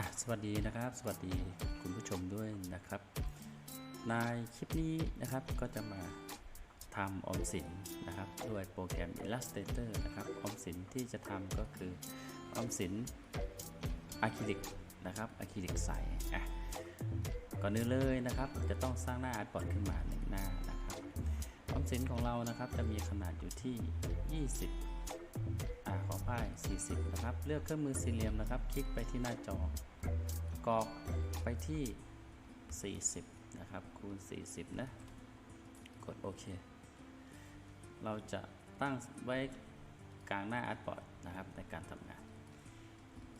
อะสวัสดีนะครับ สวัสดีคุณผู้ชมด้วยนะครับ ในคลิปนี้นะครับก็จะมาทำออมสินนะครับด้วยโปรแกรม Illustrator นะครับออมสินที่จะทำก็คือออมสินอะคริลิกนะครับอะคริลิกใสอะก่อนอื่นเลยนะครับ จะต้องสร้างหน้าอาร์ตบอร์ดขึ้นมาหนึ่งหน้านะครับออมสินของเรานะครับจะมีขนาดอยู่ที่ 20 อ่าขอป้าย 40 นะครับ เลือกเครื่องมือสี่เหลี่ยมนะครับ คลิกไปที่หน้าจอกรอกไปที่ 40 นะครับ คูณ 40 นะ กดโอเค เราจะตั้งไว้กลางหน้าอาร์ตบอร์ดนะครับในการทำงาน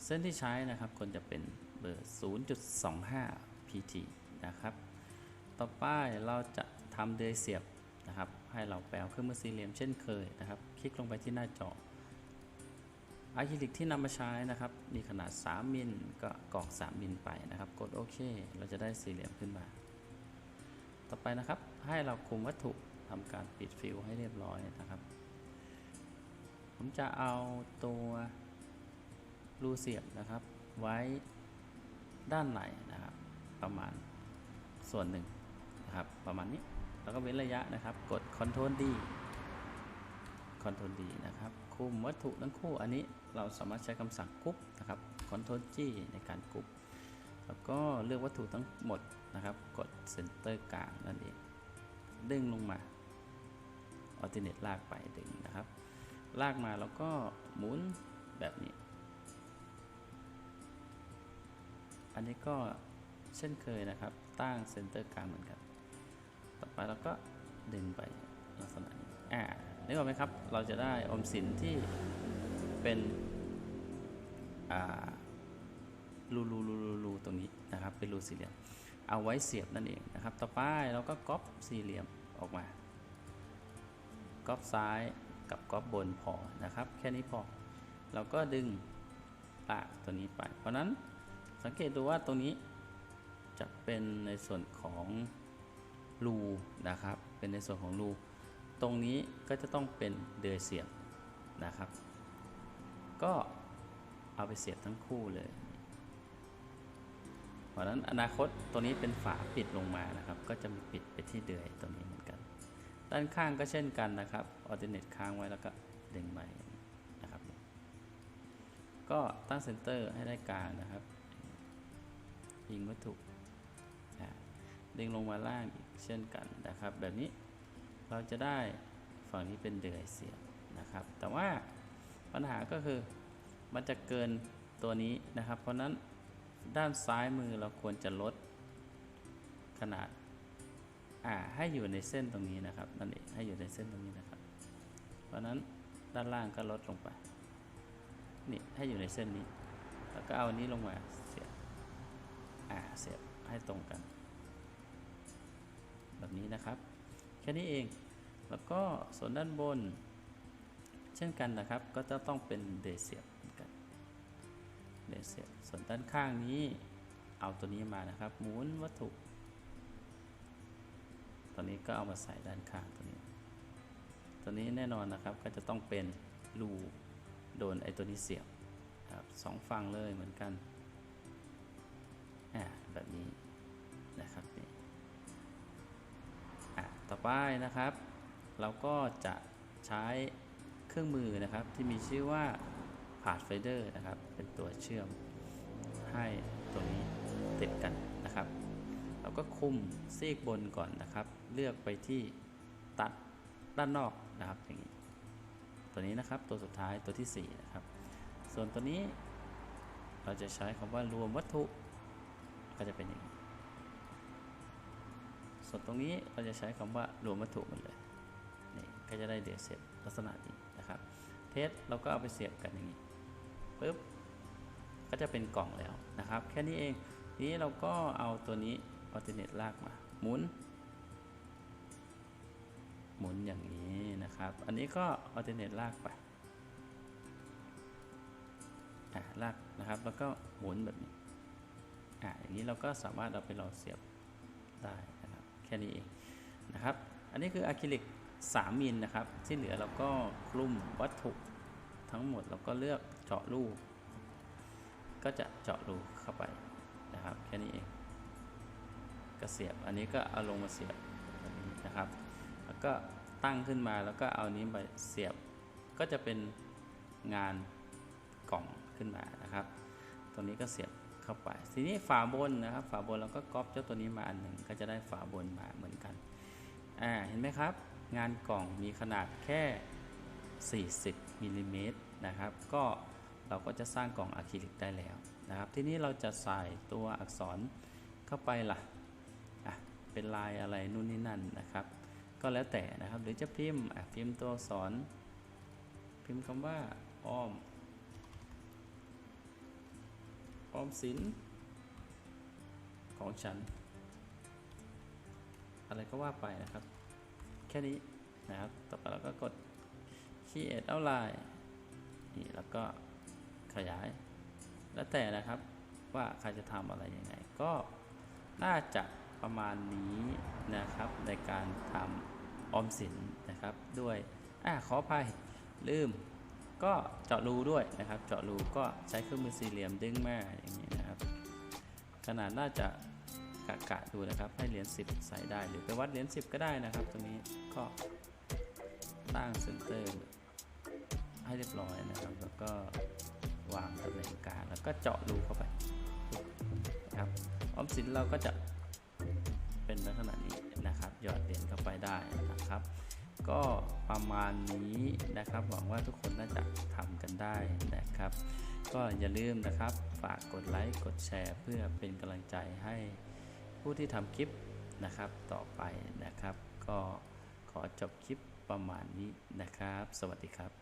เส้นที่ใช้นะครับควรจะเป็นเบอร์ 0.25 pt นะครับ ต่อไปเราจะทำเดือยเสียบนะครับ ให้เราแปลเครื่องมือสี่เหลี่ยมเช่นเคยนะครับ คลิกลงไปที่หน้าจอ อะคริลิกที่นำมาใช้นะครับ มีขนาด 3 มิลก็กรอก 3 มิลไปนะครับ กดโอเค เราจะได้สี่เหลี่ยมขึ้นมา ต่อไปนะครับ ให้เราคุมวัตถุทำการปิดฟิลให้เรียบร้อยนะครับ ผมจะเอาตัวรูเสียบนะครับ ไว้ด้านในนะครับ ประมาณส่วนหนึ่งนะครับ ประมาณนี้ แล้วก็เว้นระยะนะครับ กด Ctrl D Ctrl D นะครับ คุมวัตถุทั้งคู่อันนี้เราสามารถใช้คำสั่งกรุ๊ปนะครับ Ctrl G ในการกรุ๊ปแล้วก็เลือกวัตถุทั้งหมดนะครับ กดเซนเตอร์กลางนั่นเอง ดึงลงมาออติเนตลากไปดึงนะครับ ลากมาแล้วก็หมุนแบบนี้ อันนี้ก็เช่นเคยนะครับ ตั้งเซนเตอร์กลางเหมือนกัน ต่อไปเราก็ดึงไปลักษณะนี้อ่า นึกออกไหมครับ เราจะได้ออมสินที่เป็นรูรูรูรูรูตรงนี้นะครับ เป็นรูสี่เหลี่ยม เอาไว้เสียบนั่นเองนะครับ ต่อไปเราก็ก๊อปสี่เหลี่ยมออกมาก๊อปซ้ายกับก๊อปบนพอนะครับ แค่นี้พอ เราก็ดึงลากตัวนี้ไป เพราะนั้นสังเกตดูว่าตรงนี้จะเป็นในส่วนของรูนะครับ เป็นในส่วนของรู ตรงนี้ก็จะต้องเป็นเดือยเสียบนะครับ ก็เอาไปเสียบทั้งคู่เลย เพราะนั้นอนาคตตัวนี้เป็นฝาปิดลงมานะครับ ก็จะมีปิดไปที่เดือยตรงนี้เหมือนกัน ด้านข้างก็เช่นกันนะครับออเดเนตค้างไว้แล้วก็ดึงไปนะครับ ก็ตั้งเซนเตอร์ให้ได้กลางนะครับ ยิงวัตถุดึงลงมาล่างอีกเช่นกันนะครับ แบบนี้ เราจะได้ฝั่งนี้เป็นเดือยเสียบนะครับ แต่ว่าปัญหาก็คือมันจะเกินตัวนี้นะครับ เพราะนั้นด้านซ้ายมือเราควรจะลดขนาดอ่าให้อยู่ในเส้นตรงนี้นะครับนั่นเองให้อยู่ในเส้นตรงนี้นะครับ เพราะนั้นด้านล่างก็ลดลงไปนี่ให้อยู่ในเส้นนี้ แล้วก็เอาอันนี้ลงมาเสียบอ่าเสียบให้ตรงกัน แบบนี้นะครับ ค่นี้เอง แล้วก็ส่วนด้านบน เช่นกันนะครับ ก็จะต้องเป็นเดเซียบเหมือนกันเดเซียบส่วนด้านข้างนี้เอาตัวนี้มานะครับหมุนวัตถุ ตัวนี้ก็เอามาใส่ด้านข้างตัวนี้ ตัวนี้แน่นอนนะครับก็จะต้องเป็นรูโดนไอ้ตัวนี้เสียบครับสองฝั่งเลยเหมือนกันแบบนี้ อะต่อไปนะครับ เราก็จะใช้เครื่องมือนะครับที่มีชื่อว่า Pathfinder นะครับ เป็นตัวเชื่อมให้ตัวนี้ติดกันนะครับ เราก็คุมซีกบนก่อนนะครับ เลือกไปที่ตัดด้านนอกนะครับอย่างนี้ตัวนี้นะครับตัวสุดท้ายตัวที่ 4 นะครับ ส่วนตัวนี้เราจะใช้คำว่ารวมวัตถุก็จะเป็นอย่างนี้ ส่วนตรงนี้เราจะใช้คำว่ารวมวัตถุหมดเลยนี่ก็จะได้เดเซตลักษณะนี้นะครับ เทสเราก็เอาไปเสียบกันอย่างนี้ปุ๊บก็จะเป็นกล่องแล้วนะครับ แค่นี้เองทีนี้เราก็เอาตัวนี้ออติเนตลากมา หมุน หมุนอย่างนี้นะครับ อันนี้ก็ออติเนตลากไปอ่าลากนะครับ แล้วก็หมุนแบบนี้อ่าอย่างนี้เราก็สามารถเอาไปรอเสียบได้ แค่นี้เองนะครับ อันนี้คืออะคริลิก3มิลนะครับ ที่เหลือเราก็คลุมวัตถุทั้งหมดเราก็เลือกเจาะรูก็จะเจาะรูเข้าไปนะครับ แค่นี้เองก็เสียบอันนี้ก็เอาลงมาเสียบแบบนี้นะครับ แล้วก็ตั้งขึ้นมาแล้วก็เอานี้ไปเสียบ ก็จะเป็นงานกล่องขึ้นมานะครับ ตัวนี้ก็เสียบ เข้าไปทีนี้ฝาบนนะครับ ฝาบนเราก็ก๊อปเจ้าตัวนี้มาอันหนึ่งก็จะได้ฝาบนมาเหมือนกันอ่าเห็นไหมครับ งานกล่องมีขนาดแค่ 40มิลลิเมตรนะครับ ก็เราก็จะสร้างกล่องอะคริลิกได้แล้วนะครับ ทีนี้เราจะใส่ตัวอักษรเข้าไปล่ะอะเป็นลายอะไรนู่นนี่นั่นนะครับ ก็แล้วแต่นะครับหรือจะพิมพ์อะพิมพ์ตัวอักษร พิมพ์คำว่าอ้อม ออมสินของฉัน อะไรก็ว่าไปนะครับ แค่นี้นะครับ ต่อไปเราก็กด create outline นี่แล้วก็ขยาย แล้วแต่นะครับว่าใครจะทำอะไรยังไง ก็น่าจะประมาณนี้นะครับ ในการทำออมสินนะครับ ด้วยอ่าขออภัยลืม ก็เจาะรูด้วยนะครับ เจาะรูก็ใช้เครื่องมือสี่เหลี่ยมดึงมาอย่างนี้นะครับ ขนาดน่าจะกะกะดูนะครับ ให้เหรียญ10 ใส่ได้หรือไปวัดเหรียญ10 ก็ได้นะครับ ตรงนี้ก็ตั้งเซนเตอร์ให้เรียบร้อยนะครับ แล้วก็วางตำแหน่งกลางแล้วก็เจาะรูเข้าไปนะครับออมสินเราก็จะเป็นลักษณะนี้นะครับ หยอดเหรียญเข้าไปได้นะครับ ก็ประมาณนี้นะครับ หวังว่าทุกคนน่าจะทำกันได้นะครับ ก็อย่าลืมนะครับฝากกดไลค์กดแชร์เพื่อเป็นกำลังใจให้ผู้ที่ทำคลิปนะครับต่อไปนะครับ ก็ขอจบคลิปประมาณนี้นะครับ สวัสดีครับ